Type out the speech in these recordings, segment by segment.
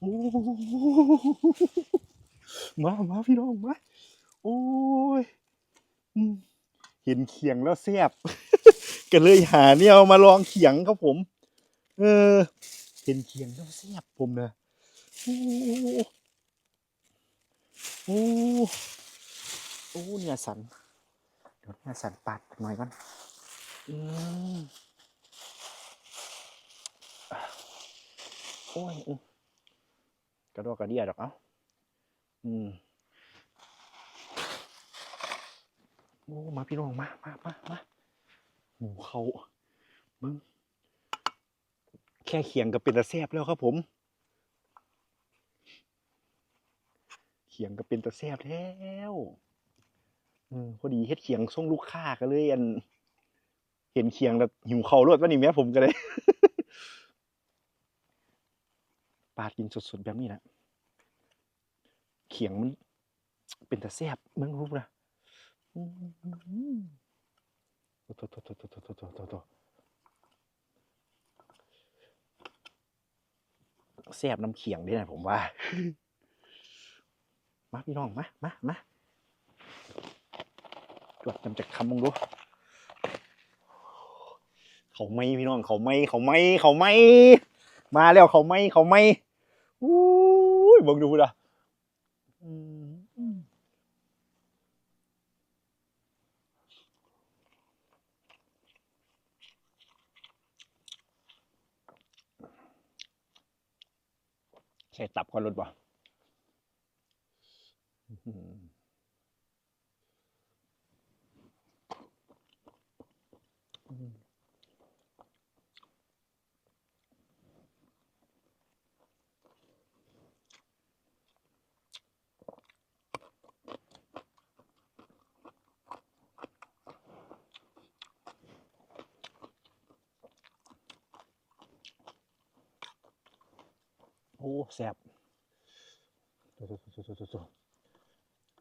โอ้มามาพี่น้องมาโอ้ยเห็นเขียงแล้วแซ่บก็เลยหาเนี่ยมาลองเขียงครับผม เออ เห็นเขียงแล้วแซ่บผมนะโอ้โอ้โอ้เนี่ยสันเดี๋ยวเนี่ยสันปัดหน่อยก่อนอืมโอ้ยอืมก ระดดกระเดียดอกเอ้าอืมโอ้มาพี่น้องมามามามาหมูเขามึงแค่เขียงกับเป็นตะแซบแล้วครับผม เขียงกับเป็นตะแซบแล้วอพอดีเฮ็ดเขียงส่งลูกค้าก็เลยอัน เห็นเคียงแล้วหิวเขารวดว่านี่แม่ผมก็เลยากินสดๆแบบนี้นะเขียงมันเป็นแต่แซ่บมึงรู้นะโอ้โหโอ้โหโอ้โหโอ้โหแซ่บน้ำเขียงด้วยนะผมว่า มาพี่น้องมามามาตรวจนำจากคำมึงดูเขาไม่พี่น้องเขาไม่เขาไม่เขาไม่ มาแล้วเขาไม่เขาไม่ อู้ยเบิ่งดูนะใส่ตับก่อนรถบ่ โอ้แสบ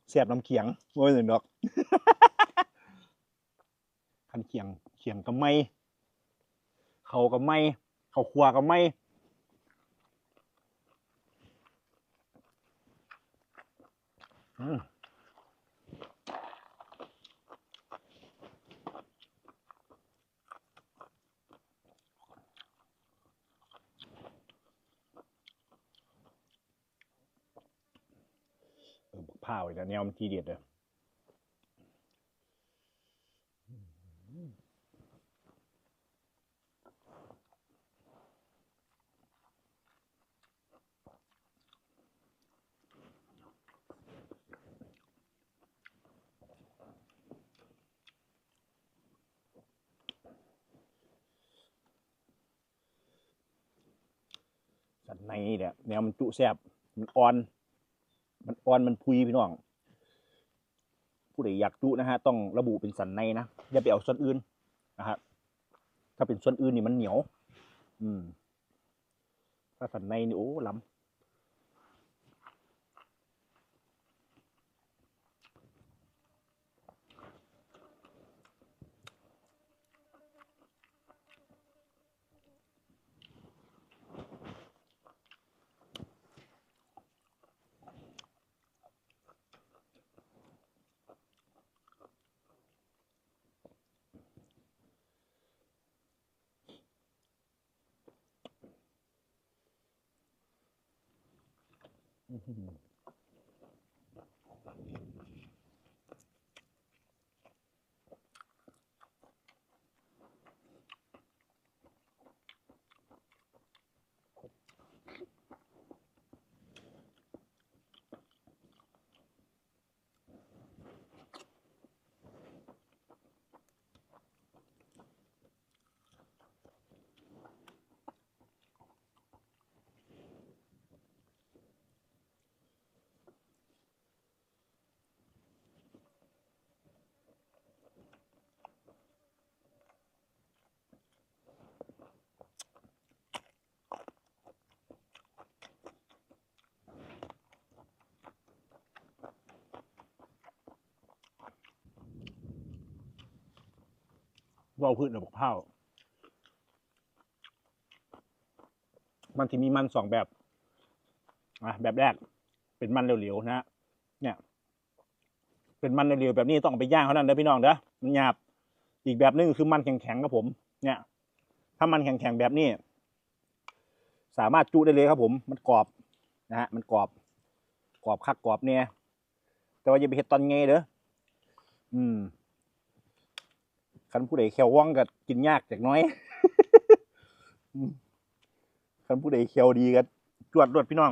แสบน้ำเขียงโอ้ยหนึ่งดอกคันเขียงเขียงกับไม่เขากับไม่เขาครัวกับไม่อืม power. Dan ja om tidigare. này nè, nè mình trụ xẹp, mình on มันอ่อนมันพุยพี่น้อง ผู้ใดอยากจุนะฮะ ต้องระบุเป็นสันในนะ อย่าไปเอาส่วนอื่นนะฮะถ้าเป็นส่วนอื่นนี่มันเหนียว อืม ถ้าสันในนี่โอ้ล้ำ 嗯哼。 หือว่าพืชระบบข้ามันที่มีมันสองแบบอะแบบแรก เป็นมันเหลวๆนะ เนี่ย เป็นมันเหลวๆแบบนี้ต้องไปย่างเท่านั้นเด้อพี่น้องเด้อมันหยาบ อีกแบบนึงคือมันแข็งๆครับผม เนี่ย ถ้ามันแข็งๆแบบนี้ สามารถจุได้เลยครับผม มันกรอบนะฮะ มันกรอบ กรอบคักกรอบเนี่ย แต่ว่าอย่าไปเห็ดตอนไงเด้อ อืม คันผู้ใดแควว่องก็กินยากจากน้อยคันผู้ใดแควดีก็จวดรวดพี่น้อง